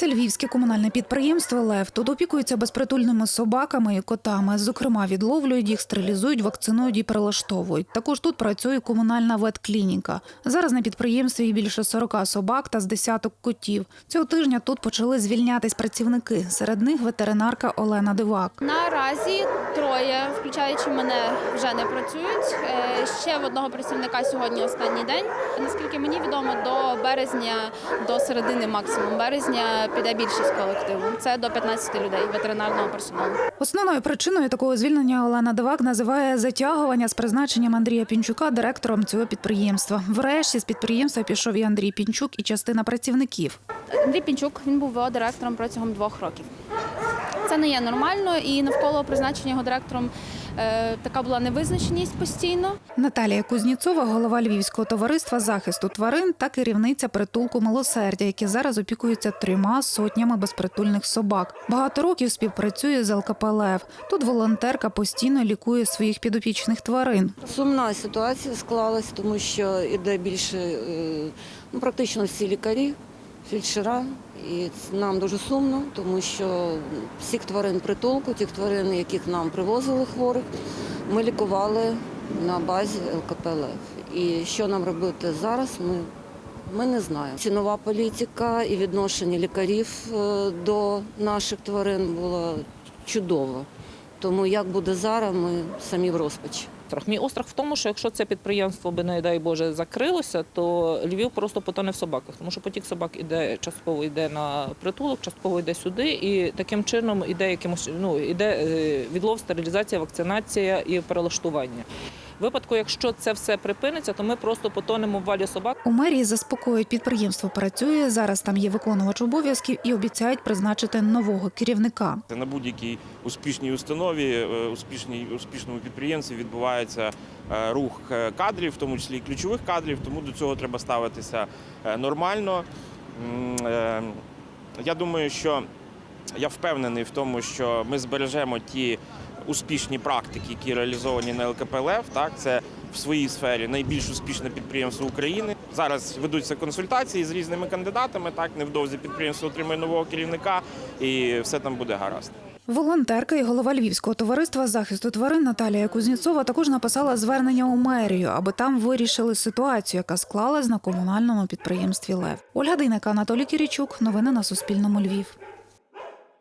Це львівське комунальне підприємство Лев. Тут опікуються безпритульними собаками і котами. Зокрема, відловлюють їх, стерилізують, вакцинують і прилаштовують. Також тут працює комунальна ветклініка. Зараз на підприємстві більше 40 собак та з десяток котів. Цього тижня тут почали звільнятись працівники. Серед них ветеринарка Олена Дивак. Наразі троє, включаючи мене, вже не працюють. Е, Ще в одного працівника сьогодні останній день. Наскільки мені відомо, до березня, до середини максимум березня піде більшість колективу. Це до 15 людей ветеринарного персоналу. Основною причиною такого звільнення Олена Дивак називає затягування з призначенням Андрія Пінчука директором цього підприємства. Врешті з підприємства пішов і Андрій Пінчук, і частина працівників. Андрій Пінчук він був ВО директором протягом двох років. Це не є нормально, і навколо призначення його директором така була невизначеність постійно. Наталія Кузніцова, голова Львівського товариства захисту тварин та керівниця притулку милосердя, які зараз опікуються трьома сотнями безпритульних собак. Багато років співпрацює з ЛКП «Лев». Тут волонтерка постійно лікує своїх підопічних тварин. Сумна ситуація склалась, тому що іде більше е, ну, практично всі лікарі, фельдшера. І нам дуже сумно, тому що всіх тварин притулку, тих тварин, яких нам привозили хворих, ми лікували на базі ЛКП «Лев». І що нам робити зараз, ми, ми не знаємо. Цінова політика і відношення лікарів е, до наших тварин було чудово. Тому як буде зараз, ми самі в розпачі. Страх. Мій острах в тому, що якщо це підприємство би, не дай Боже, закрилося, то Львів просто потоне в собаках, тому що потік собак іде частково йде на притулок, частково йде сюди, і таким чином іде якимось ну іде е, відлов, стерилізація, вакцинація і перелаштування. Випадку, якщо це все припиниться, то ми просто потонемо в валі собак. У мерії заспокоюють підприємство працює. Зараз там є виконувач обов'язків і обіцяють призначити нового керівника. На будь-якій успішній установі, е, успішній успішному підприємстві відбувається е, рух е, кадрів, в тому числі і ключових кадрів, тому до цього треба ставитися нормально. Я думаю, що я впевнений в тому, що ми збережемо ті успішні практики, які реалізовані на ЛКП «Лев». Так, це в своїй сфері найбільш успішне підприємство України. Зараз ведуться консультації з різними кандидатами. Так, невдовзі підприємство отримає нового керівника, і все там буде гаразд. Волонтерка і голова Львівського товариства захисту тварин Наталія Кузніцова також написала звернення у мерію, аби там вирішили ситуацію, яка склалась на комунальному підприємстві Лев. Ольга Дейнека, Анатолій Кірічук. Новини на Суспільному. Львів.